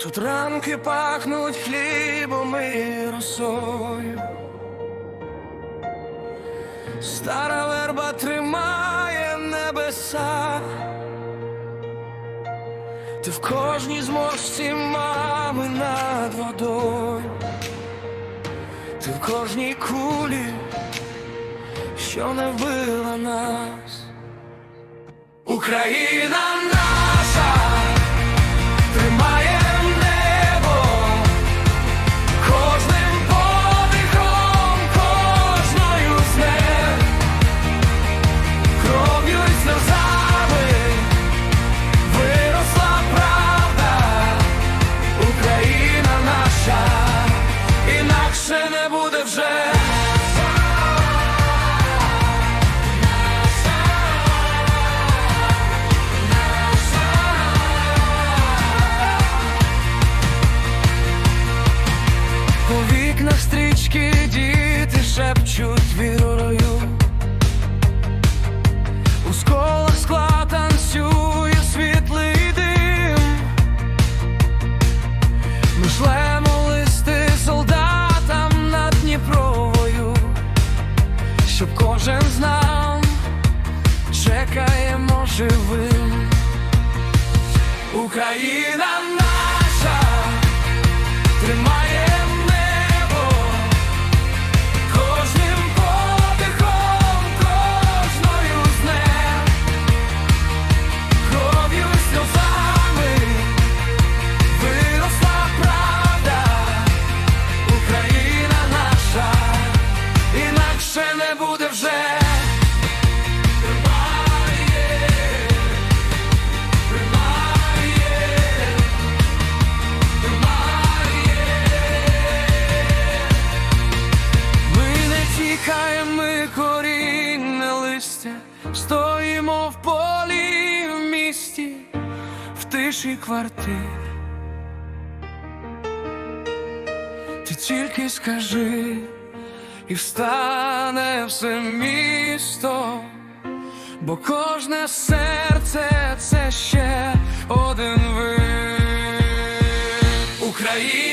Тут ранки пахнуть хлібом і росою. Стара верба тримає небеса. Ти в кожній зможці мами над водою. Ти в кожній кулі, що не вбила нас. Україна шепчуть вірою. У сколах скла танцює світлий дим. Ми шлемо листи солдатам над Дніпровою, щоб кожен знав, чекаємо живим. Україна не тікаємо, ми корінне листя, стоїмо в полі в місті, в тиші квартир. Ти тільки скажи, і встане все місто, бо кожне серце це ще один вир. Україна